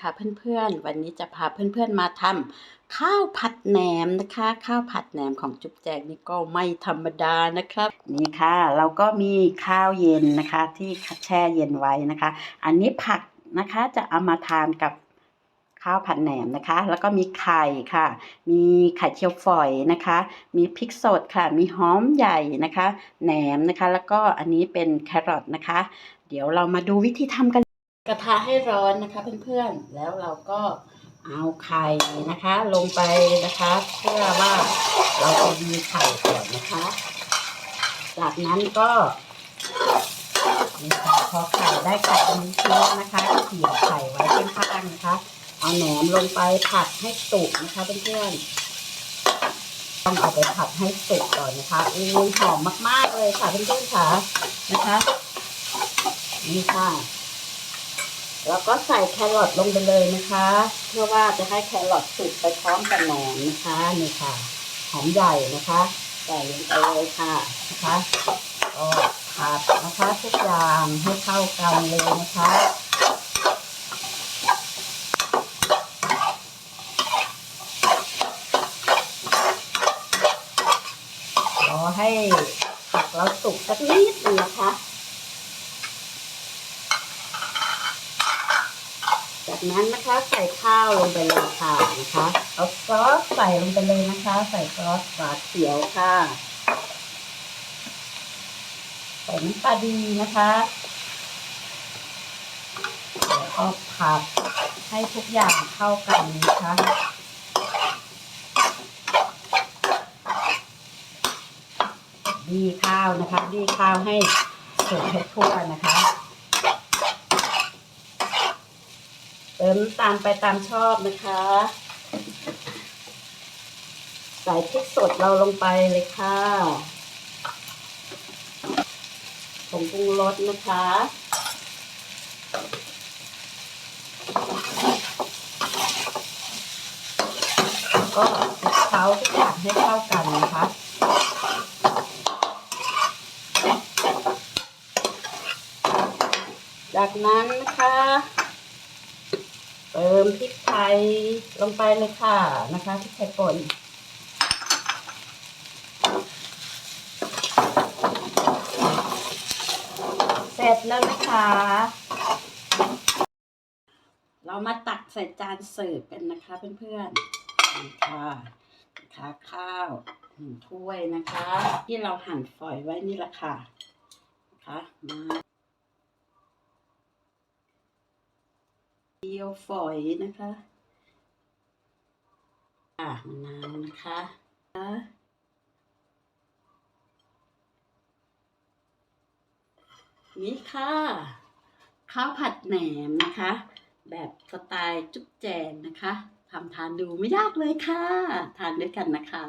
ค่ะเพื่อนๆ วันนี้จะพาเพื่อนๆมาทำข้าวผัดแหนมนะคะ ข้าวผัดแหนมของจุ๊บแจงนี่ก็ไม่ธรรมดานะครับ นี่ค่ะ เราก็มีข้าวเย็นนะคะ ที่แช่เย็นไว้นะคะ อันนี้ผักนะคะจะเอามาทานกับข้าวผัดแหนมนะคะ แล้วก็มีไข่ค่ะ มีไข่เจียวฝอยนะคะ มีพริกสดค่ะ มีหอมใหญ่นะคะ แหนมนะคะ แล้วก็อันนี้เป็นแครอทนะคะ เดี๋ยวเรามาดูวิธีทำกัน กระทะให้ร้อนนะคะเพื่อนๆ แล้วเราก็เอาไข่นะคะ ลงไปนะคะเพื่อว่าเราจะดีไข่ก่อนนะคะ จากนั้นก็นี่ค่ะพอไข่ได้ไข่เป็นชิ้นนะคะก็เกี่ยไข่ไว้ข้างๆนะคะ เอาแหนมลงไปผัดให้สุกนะคะเพื่อนๆต้องเอาไปผัดให้สุกก่อนนะคะอุ้ยหอมมากๆเลยค่ะเพื่อนๆค่ะนะคะนี่ค่ะ แล้วก็ใส่แครอทลงไปเลยนะคะ เพื่อว่าจะให้แครอทสุกไปพร้อมกับแหนมนะคะนี่ค่ะหอมใหญ่นะคะใส่ลงไปเลยค่ะนะคะก็ผัดนะคะทุกอย่างให้เข้ากันเลยนะคะรอให้ผักเราสุกสักนิดนึงนะคะ จากนั้นนะคะใส่ข้าวลงไปเลยค่ะนะคะเอาซอสใส่ลงไปเลยนะคะ ใส่ซอสฝาเขียวค่ะใส่น้ำปลาดีนะคะแล้วก็ผัดให้ทุกอย่างเข้ากันนะคะดีข้าวนะคะ ดีข้าวให้สุกให้ทั่วนะคะ เติมตาลไปตามชอบนะคะ ใส่พริกสดเราลงไปเลยค่ะผงปรุงรสนะคะ ก็คลุกเคล้าทุกอย่างให้เข้ากันนะคะจากนั้นนะคะ เติมพริกไทยลงไปเลยค่ะนะคะพริกไทยป่นเสร็จแล้วนะคะ เรามาตักใส่จานเสิร์ฟกันนะคะเพื่อนๆนี่ค่ะนะคะข้าวหนึ่งถ้วยนะคะ ที่เราหั่นฝอยไว้นี่แหละค่ะนะคะมาเดียว ฝอยนะคะอะมะนาวนะคะนี่ค่ะ ข้าวผัดแหนมนะคะ แบบสไตล์จุ๊บแจงนะคะทำทานดูไม่ยากเลยค่ะ ทานด้วยกันนะคะ